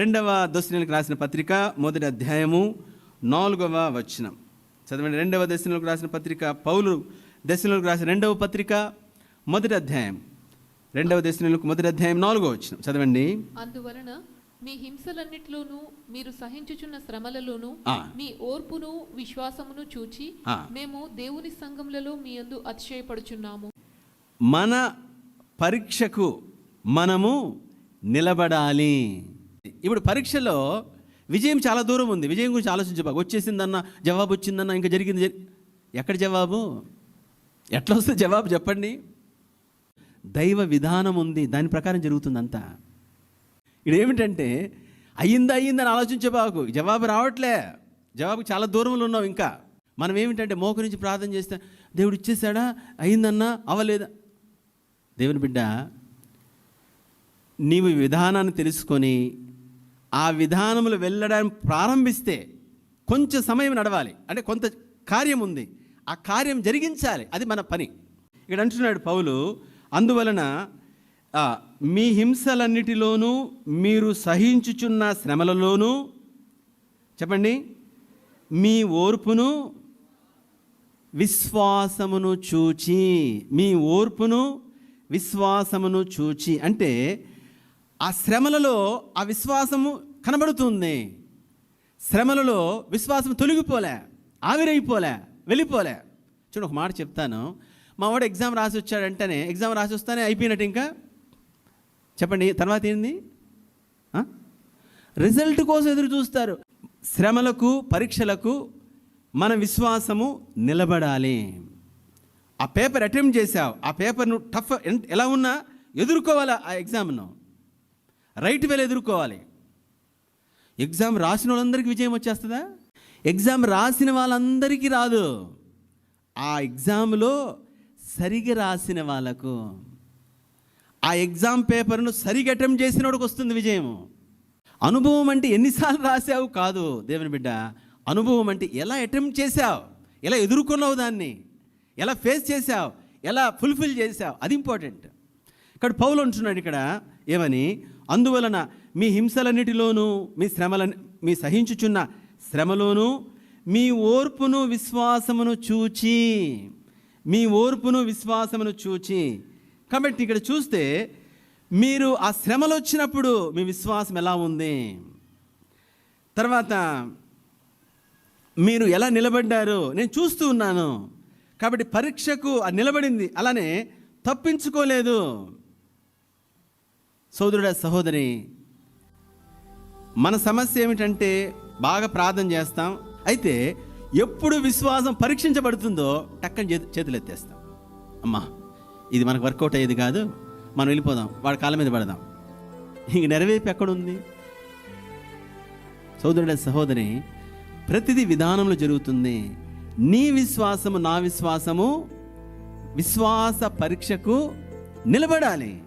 రెండవ దశలకు రాసిన పత్రిక మొదటి అధ్యాయము నాలుగవ వచనం. చదవండి. రెండవ దశలకు రాసిన పత్రిక పౌలు దశలకు రాసిన రెండవ పత్రిక మొదటి అధ్యాయం. రెండవ దశలకు మొదటి అధ్యాయం నాలుగో వచనం. చదవండి. అందువలన మీ హింసలన్నిటిలోనూ మీరు సహించుచున్న శ్రమలలోనూ. మీ ఓర్పును విశ్వాసమును చూచి. మేము దేవుని సంఘములలో మీ యందు అతిశయపడుచున్నాము. మన పరీక్షకు మనము నిలబడాలి. ఇప్పుడు పరీక్షలో విజయం చాలా దూరం ఉంది. విజయం గురించి ఆలోచించబాకు. వచ్చేసిందన్న జవాబు వచ్చిందన్న ఇంకా జరిగింది ఎక్కడ జవాబు? ఎట్లా వస్తుంది జవాబు చెప్పండి. దైవ విధానం ఉంది. దాని ప్రకారం జరుగుతుందంతా ఇక్కడ ఏమిటంటే అయ్యిందా అయ్యిందని ఆలోచించబాకు. జవాబు రావట్లే. జవాబు చాలా దూరంలో ఉన్నాం ఇంకా. మనం ఏమిటంటే మోక నుంచి ప్రార్థన చేస్తే దేవుడు ఇచ్చేసాడా? అయిందన్నా అవ్వలేదా? దేవుని బిడ్డ నీవు ఈ విధానాన్ని తెలుసుకొని ఆ విధానములు వెళ్ళడానికి ప్రారంభిస్తే కొంచెం సమయం నడవాలి. అంటే కొంత కార్యం ఉంది. ఆ కార్యం జరిగించాలి. అది మన పని. ఇక్కడ అంటున్నాడు పౌలు అందువలన మీ హింసలన్నిటిలోనూ మీరు సహించుచున్న శ్రమలలోనూ చెప్పండి మీ ఓర్పును విశ్వాసమును చూచి మీ ఓర్పును విశ్వాసమును చూచి అంటే ఆ శ్రమలలో ఆ విశ్వాసము కనబడుతుంది. శ్రమలలో విశ్వాసం తొలగిపోలే ఆవిరైపోలే వెళ్ళిపోలే. చూడు ఒక మాట చెప్తాను. మా వాడు ఎగ్జామ్ రాసి వచ్చాడంటేనే ఎగ్జామ్ రాసి వస్తానే అయిపోయినట్టు ఇంకా? చెప్పండి తర్వాత ఏంది? రిజల్ట్ కోసం ఎదురు చూస్తారు. శ్రమలకు పరీక్షలకు మన విశ్వాసము నిలబడాలి. ఆ పేపర్ అటెంప్ట్ చేసావు ఆ పేపర్ను టఫ్ ఎన్- ఎలా ఉన్నా ఎదుర్కోవాలి ఆ ఎగ్జామ్ను? రైట్ వేలు ఎదుర్కోవాలి. ఎగ్జామ్ రాసిన వాళ్ళందరికీ విజయం వచ్చేస్తుందా? ఎగ్జామ్ రాసిన వాళ్ళందరికీ రాదు. ఆ ఎగ్జామ్లో సరిగా రాసిన వాళ్ళకు ఆ ఎగ్జామ్ పేపర్ను సరిగా అటెంప్ట్ చేసిన వాడికి వస్తుంది విజయము అనుభవం అంటే ఎన్నిసార్లు రాసావు కాదు దేవుని బిడ్డ. అనుభవం అంటే ఎలా అటెంప్ట్ చేసావు ఎలా ఎదుర్కొన్నావు దాన్ని? ఎలా ఫేస్ చేసావు ఎలా ఫుల్ఫిల్ చేసావు అది ఇంపార్టెంట్. ఇక్కడ పౌలు అంటున్నాడు ఇక్కడ ఏమని? అందువలన మీ హింసలన్నిటిలోనూ మీ శ్రమల మీ సహించుచున్న శ్రమలోనూ మీ ఓర్పును విశ్వాసమును చూచి మీ ఓర్పును విశ్వాసమును చూచి. కాబట్టి ఇక్కడ చూస్తే మీరు ఆ శ్రమలు వచ్చినప్పుడు మీ విశ్వాసం ఎలా ఉంది? తర్వాత మీరు ఎలా నిలబడ్డారు నేను చూస్తూ ఉన్నాను. కాబట్టి పరీక్షకు అది నిలబడింది. అలానే తప్పించుకోలేదు. సోదరుడ సహోదరి మన సమస్య ఏమిటంటే బాగా ప్రార్థన చేస్తాం. అయితే ఎప్పుడు విశ్వాసం పరీక్షించబడుతుందో టక్కని చేతు చేతులు ఎత్తేస్తాం అమ్మా ఇది మనకు వర్కౌట్ అయ్యేది కాదు. మనం వెళ్ళిపోదాం. వాడి కాళ్ళ మీద పడదాం. ఇంక నెరవేర్పు ఎక్కడుంది? సోదరుడ సహోదరి ప్రతిదీ విధానంలో జరుగుతుంది. నీ విశ్వాసము నా విశ్వాసము విశ్వాస పరీక్షకు నిలబడాలి.